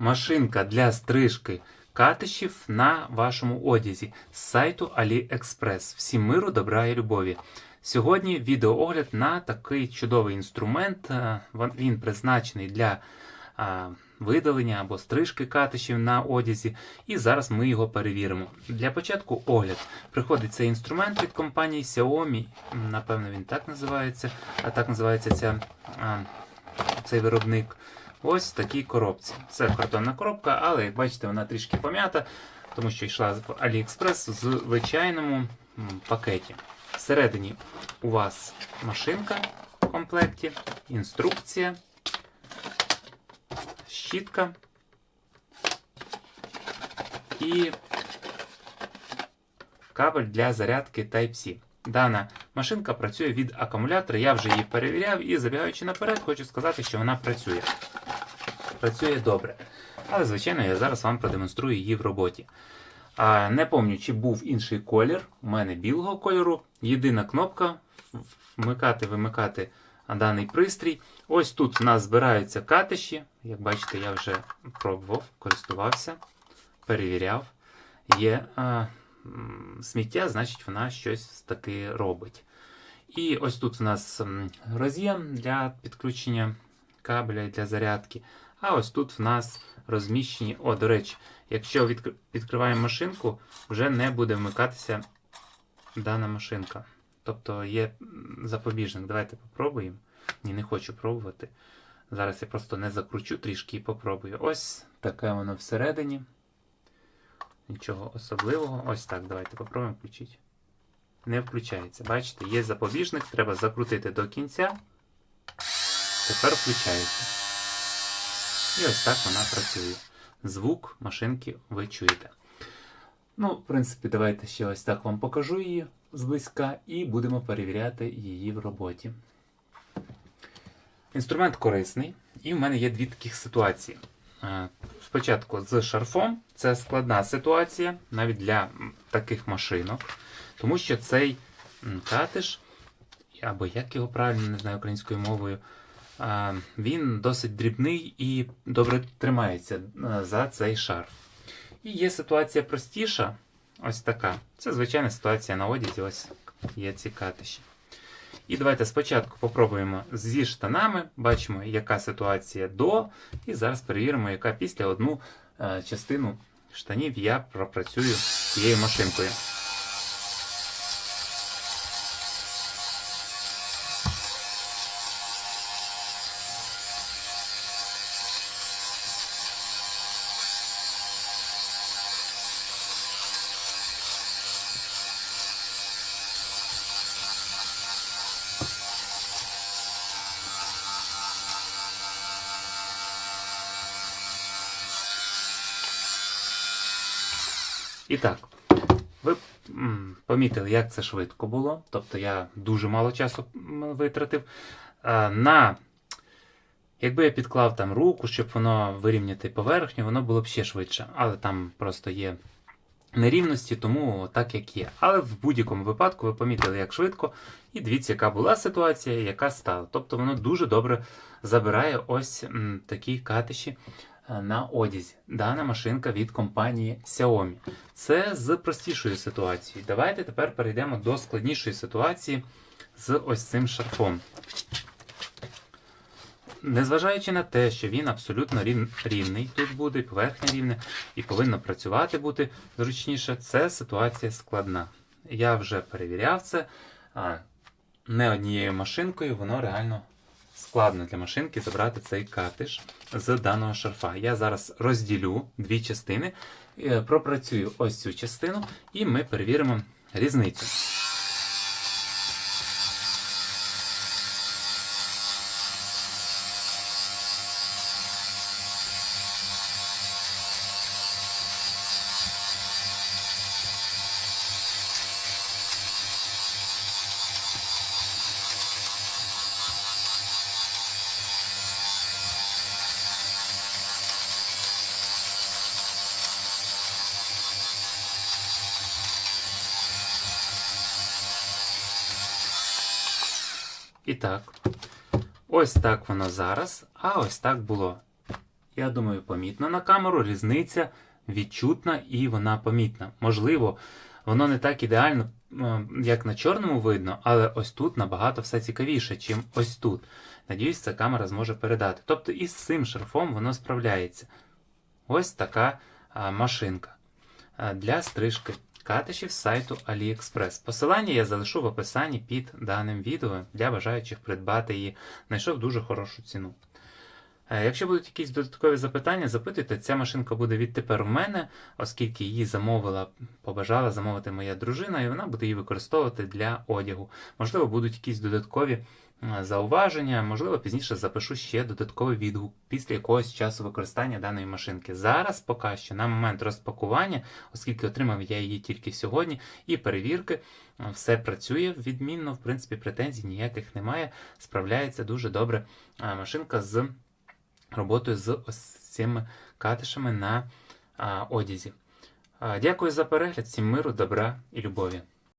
машинка для стрижки катишів на вашому одязі з сайту AliExpress. Всім миру, добра і любові. Сьогодні відеоогляд на такий чудовий інструмент. Е, Він призначений для видалення або стрижки катишів на одязі. І зараз ми його перевіримо. Для початку огляд. Приходить цей інструмент від компанії Xiaomi. Напевно, він так називається. А так називається ця, цей виробник. Ось в такій коробці. Це картонна коробка, але як бачите, вона трішки пом'ята, тому що йшла з AliExpress в звичайному пакеті. Всередині у вас машинка в комплекті, інструкція, щітка і кабель для зарядки Type-C. Дана машинка працює від акумулятора. Я вже її перевіряв і забігаючи наперед, хочу сказати, що вона працює. Працює добре. Але, звичайно, я зараз вам продемонструю її в роботі. А, не пам'ятаю, чи був інший колір. У мене білого кольору. Єдина кнопка вмикати, вимикати даний пристрій. Ось тут в нас збираються катиші. Як бачите, я вже пробував, користувався, перевіряв. Є а, сміття, значить вона щось таки робить. І ось тут у нас роз'єм для підключення кабеля для зарядки. А ось тут в нас розміщені. О, до речі, якщо відкриваємо машинку, вже не буде вмикатися дана машинка. Тобто є запобіжник. Давайте попробуємо. Ні, не хочу пробувати. Зараз я просто не закручу трішки і попробую. Ось таке воно всередині. Нічого особливого. Ось так. Давайте попробуємо включити. Не включається. Бачите, є запобіжник, треба закрутити до кінця. Тепер включається. І ось так вона працює. Звук машинки ви чуєте. Ну, в принципі, давайте ще ось так вам покажу її зблизька і будемо перевіряти її в роботі. Інструмент корисний, і в мене є дві таких ситуації. Е, Спочатку з шарфом це складна ситуація навіть для таких машинок, тому що цей катиш, або як його правильно не знаю українською мовою, він досить дрібний і добре тримається е, за цей шарф. І є ситуація простіша, ось така. Це звичайна ситуація на одязі, ось є ці катиші. І давайте спочатку попробуємо зі штанами, бачимо, яка ситуація до, і зараз перевіримо, яка після одну е, частину штанів я пропрацюю цією машинкою. І так, ви помітили, як це швидко було. Тобто я дуже мало часу витратив. На, якби я підклав там руку, щоб воно вирівняти поверхню, воно було б ще швидше. Але там просто є нерівності, тому так як є. Але в будь-якому випадку ви помітили, як швидко. І дивіться, яка була ситуація, яка стала. Тобто воно дуже добре забирає ось такі катиші е, на одязі. Дана машинка від компанії Xiaomi. Це з простішою ситуацією. Давайте тепер перейдемо до складнішої ситуації з ось цим шарфом. Незважаючи на те, що він абсолютно рів- рівний, тут буде поверхня рівна, і повинно працювати бути зручніше, це ситуація складна. Я вже перевіряв це. А, не однією машинкою, воно реально складно для машинки забрати цей катиш з даного шарфа. Я зараз розділю дві частини, е, пропрацюю ось цю частину, і ми перевіримо різницю. І так, ось так воно зараз, а ось так було Я думаю, помітно на камеру, різниця відчутна і вона помітна. Можливо, воно не так ідеально, як на чорному видно, але ось тут набагато все цікавіше, чим ось тут. Надіюсь, ця камера зможе передати. Тобто із цим шарфом воно справляється. Ось така машинка для стрижки катишів з сайту AliExpress. Посилання я залишу в описанні під даним відео для бажаючих придбати її. Знайшов дуже хорошу ціну. Е, Якщо будуть якісь додаткові запитання, запитуйте. Ця машинка буде відтепер у мене, оскільки її замовила, побажала замовити моя дружина, і вона буде її використовувати для одягу. Можливо, будуть якісь додаткові зауваження, можливо, пізніше запишу ще додатковий відгук після якогось часу використання даної машинки. Зараз поки що на момент розпакування, оскільки отримав я її тільки сьогодні, і перевірки, е, все працює відмінно, в принципі, претензій ніяких немає. Справляється дуже добре е, машинка з роботою з ось цими катишами на одязі. Дякую за перегляд, всім миру, добра і любові.